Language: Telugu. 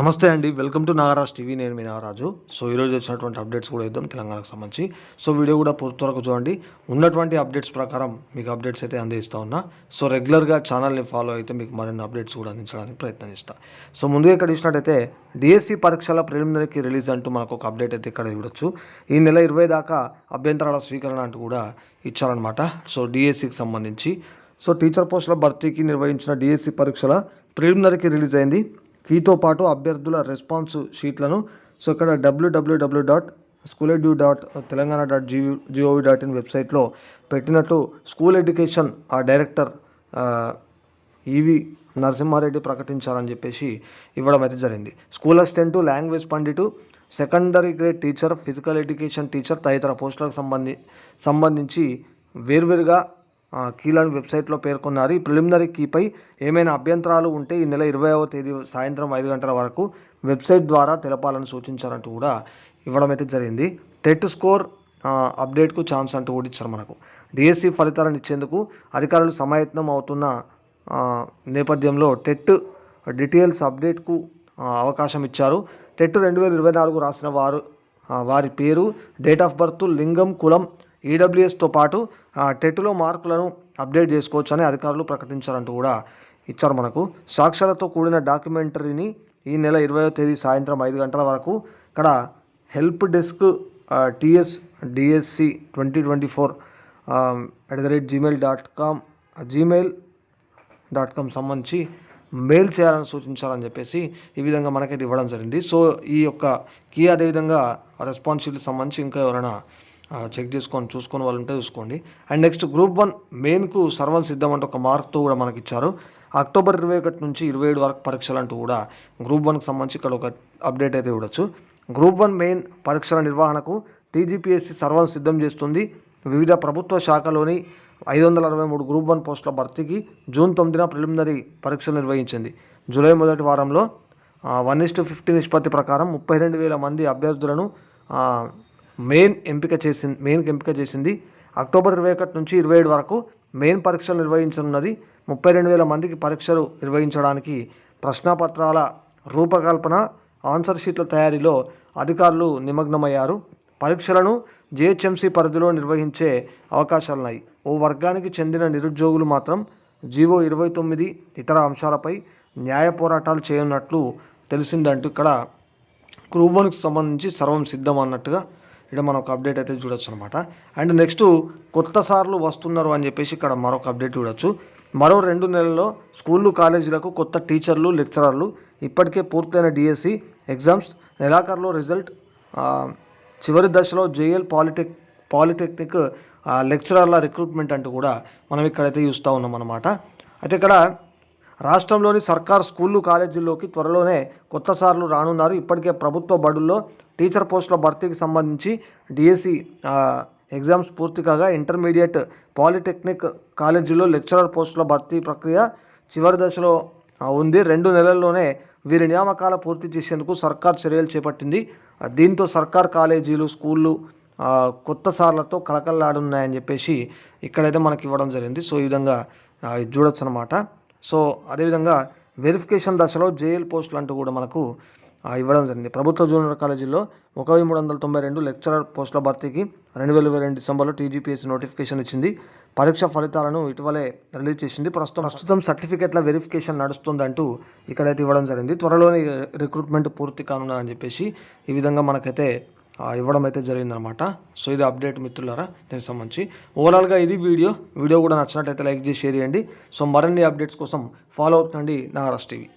నమస్తే అండి. Welcome to Nagaraj TV. నేను మీ నాగరాజు. సో ఈరోజు వచ్చినటువంటి అప్డేట్స్ కూడా ఇద్దాం తెలంగాణకు సంబంధించి. సో వీడియో కూడా పూర్తి వరకు చూడండి. ఉన్నటువంటి అప్డేట్స్ ప్రకారం మీకు అప్డేట్స్ అయితే అందిస్తూ ఉన్నా. సో రెగ్యులర్గా ఛానల్ని ఫాలో అయితే మీకు మరిన్ని అప్డేట్స్ కూడా అందించడానికి ప్రయత్నిస్తా. సో ముందుగా ఇక్కడ చూసినట్టయితే డిఎస్సి పరీక్షల ప్రిలిమినరీకి రిలీజ్ అంటూ మనకు ఒక అప్డేట్ అయితే ఇక్కడ చూడొచ్చు. ఈ నెల ఇరవై దాకా అభ్యంతరాల స్వీకరణ అంటూ కూడా ఇచ్చారనమాట సో డిఎస్సికి సంబంధించి. సో టీచర్ పోస్టుల భర్తీకి నిర్వహించిన డిఎస్సి పరీక్షల ప్రిలిమినరీకి రిలీజ్ అయింది. ఫీతో పాటు అభ్యర్థుల రెస్పాన్స్ షీట్లను. సో ఇక్కడ WWW dot school edu dot Telangana dot G GOV dot in వెబ్సైట్లో పెట్టినట్టు స్కూల్ ఎడ్యుకేషన్ ఆ డైరెక్టర్ ఈవి నరసింహారెడ్డి ప్రకటించారని చెప్పేసి ఇవ్వడం అయితే జరిగింది. School assistant language pandit secondary grade teacher physical education teacher తదితర పోస్టులకు సంబంధి సంబంధించి వేర్వేరుగా కీలను వెబ్సైట్లో పేర్కొన్నారు. ఈ ప్రిలిమినరీ కీపై ఏమైనా అభ్యంతరాలు ఉంటే ఈ నెల ఇరవైవ తేదీ సాయంత్రం ఐదు గంటల వరకు వెబ్సైట్ ద్వారా తెలపాలని సూచించారంటూ కూడా ఇవ్వడం అయితే జరిగింది. టెట్ స్కోర్ అప్డేట్కు ఛాన్స్ అంటూ కూడా ఇచ్చారు మనకు. డిఎస్సి ఫలితాలను ఇచ్చేందుకు అధికారులు సమాయత్నం అవుతున్న నేపథ్యంలో టెట్ డీటెయిల్స్ అప్డేట్కు అవకాశం ఇచ్చారు. టెట్ రెండు వేల ఇరవై నాలుగు రాసిన వారు వారి పేరు డేట్ ఆఫ్ బర్త్ లింగం కులం ఈడబ్ల్యూఎస్తో పాటు టెట్లో మార్కులను అప్డేట్ చేసుకోవచ్చు అని అధికారులు ప్రకటించారంటూ కూడా ఇచ్చారు మనకు. సాక్ష్యాలతో కూడిన డాక్యుమెంటరీని ఈ నెల ఇరవయో తేదీ సాయంత్రం ఐదు గంటల వరకు ఇక్కడ help desk TS DSC twenty twenty four at the rate Gmail dot com Gmail dot com సంబంధించి మెయిల్ చేయాలని సూచించాలని చెప్పేసి ఈ విధంగా మనకైతే ఇవ్వడం జరిగింది. సో ఈ యొక్క కీ అదేవిధంగా రెస్పాన్సిబిలిటీ సంబంధించి ఇంకా ఎవరైనా చెక్ చేసుకొని చూసుకొని వాళ్ళు ఉంటే చూసుకోండి. అండ్ నెక్స్ట్ గ్రూప్ వన్ మెయిన్కు సర్వం సిద్ధం అంటే ఒక మార్క్తో కూడా మనకి ఇచ్చారు అక్టోబర్ ఇరవై ఒకటి నుంచి ఇరవై ఏడు వరకు పరీక్షలు అంటూ కూడా గ్రూప్ వన్కి సంబంధించి ఇక్కడ ఒక అప్డేట్ అయితే చూడొచ్చు గ్రూప్ వన్ మెయిన్ పరీక్షల నిర్వహణకు టీజీపీఎస్సీ సర్వం సిద్ధం చేస్తుంది. వివిధ ప్రభుత్వ శాఖలోని ఐదు వందల అరవై మూడు గ్రూప్ వన్ పోస్టుల భర్తీకి జూన్ తొమ్మిదిన ప్రిలిమినరీ పరీక్షలు నిర్వహించింది. జూలై మొదటి వారంలో వన్ ఇస్ టు ఫిఫ్టీ నిష్పత్తి ప్రకారం ముప్పై రెండు వేల మంది అభ్యర్థులను మెయిన్ ఎంపిక చేసింది మెయిన్కి ఎంపిక చేసింది అక్టోబర్ ఇరవై ఒకటి నుంచి ఇరవై ఏడు వరకు మెయిన్ పరీక్షలు నిర్వహించనున్నది. ముప్పై రెండు వేల మందికి పరీక్షలు నిర్వహించడానికి ప్రశ్నాపత్రాల రూపకల్పన ఆన్సర్ షీట్ల తయారీలో అధికారులు నిమగ్నమయ్యారు. పరీక్షలను జిహెచ్ఎంసీ పరిధిలో నిర్వహించే అవకాశాలున్నాయి. ఓ వర్గానికి చెందిన నిరుద్యోగులు మాత్రం జీవో ఇరవై తొమ్మిది ఇతర అంశాలపై న్యాయ పోరాటాలు చేయనున్నట్లు తెలిసిందంటూ ఇక్కడ గ్రూప్ సంబంధించి సర్వం సిద్ధం అన్నట్టుగా ఇక్కడ మనం ఒక అప్డేట్ అయితే చూడొచ్చు అనమాట అండ్ నెక్స్ట్ కొత్త సార్లు వస్తున్నారు అని చెప్పేసి ఇక్కడ మరొక అప్డేట్ చూడొచ్చు. మరో రెండు నెలల్లో స్కూళ్ళు కాలేజీలకు కొత్త టీచర్లు లెక్చరర్లు ఇప్పటికే పూర్తయిన డిఎస్సి ఎగ్జామ్స్ నెలాఖరులో రిజల్ట్ చివరి దశలో జేఎల్ పాలిటెక్ పాలిటెక్నిక్ లెక్చరర్ల రిక్రూట్మెంట్ అంటూ కూడా మనం ఇక్కడైతే చూస్తూ ఉన్నాం అనమాట అయితే ఇక్కడ రాష్ట్రంలోని సర్కార్ స్కూళ్ళు కాలేజీల్లోకి త్వరలోనే కొత్త సార్లు రానున్నారు. ఇప్పటికే ప్రభుత్వ బడుల్లో టీచర్ పోస్టుల భర్తీకి సంబంధించి డిఎస్సి ఎగ్జామ్స్ పూర్తి కాగా ఇంటర్మీడియట్ పాలిటెక్నిక్ కాలేజీలో లెక్చరర్ పోస్టుల భర్తీ ప్రక్రియ చివరి దశలో ఉంది. రెండు నెలల్లోనే వీరి నియామకాల పూర్తి చేసేందుకు సర్కార్ చర్యలు చేపట్టింది. దీంతో సర్కార్ కాలేజీలు స్కూళ్ళు కొత్త సార్లతో కలకల్లాడున్నాయని చెప్పేసి ఇక్కడైతే మనకి ఇవ్వడం జరిగింది. సో ఈ విధంగా ఇది చూడొచ్చు అనమాట సో అదేవిధంగా వెరిఫికేషన్ దశలో జేఎల్ పోస్టులు అంటూ కూడా మనకు ఇవ్వడం జరిగింది. ప్రభుత్వ జూనియర్ కాలేజీలో ఒక వెయ్యి మూడు వందల తొంభై రెండు లెక్చరర్ పోస్టుల భర్తీకి రెండు వేల ఇరవై రెండు డిసెంబర్లో టీజీపీఎస్సీ నోటిఫికేషన్ ఇచ్చింది. పరీక్ష ఫలితాలను ఇటీవలే రిలీజ్ చేసింది. ప్రస్తుతం ప్రస్తుతం సర్టిఫికేట్ల వెరిఫికేషన్ నడుస్తుందంటూ ఇక్కడైతే ఇవ్వడం జరిగింది. త్వరలోనే రిక్రూట్మెంట్ పూర్తి కానున్నదని చెప్పేసి ఈ విధంగా మనకైతే ఇవ్వడం అయితే జరిగిందనమాట. సో ఇది అప్డేట్ మిత్రులారా దీనికి సంబంధించి. ఓవరాల్గా ఇది వీడియో. వీడియో కూడా నచ్చినట్టయితే లైక్ చేసి షేర్ చేయండి. సో మరిన్ని అప్డేట్స్ కోసం ఫాలో అవుతుందండి నాగరాజ్ టీవీ.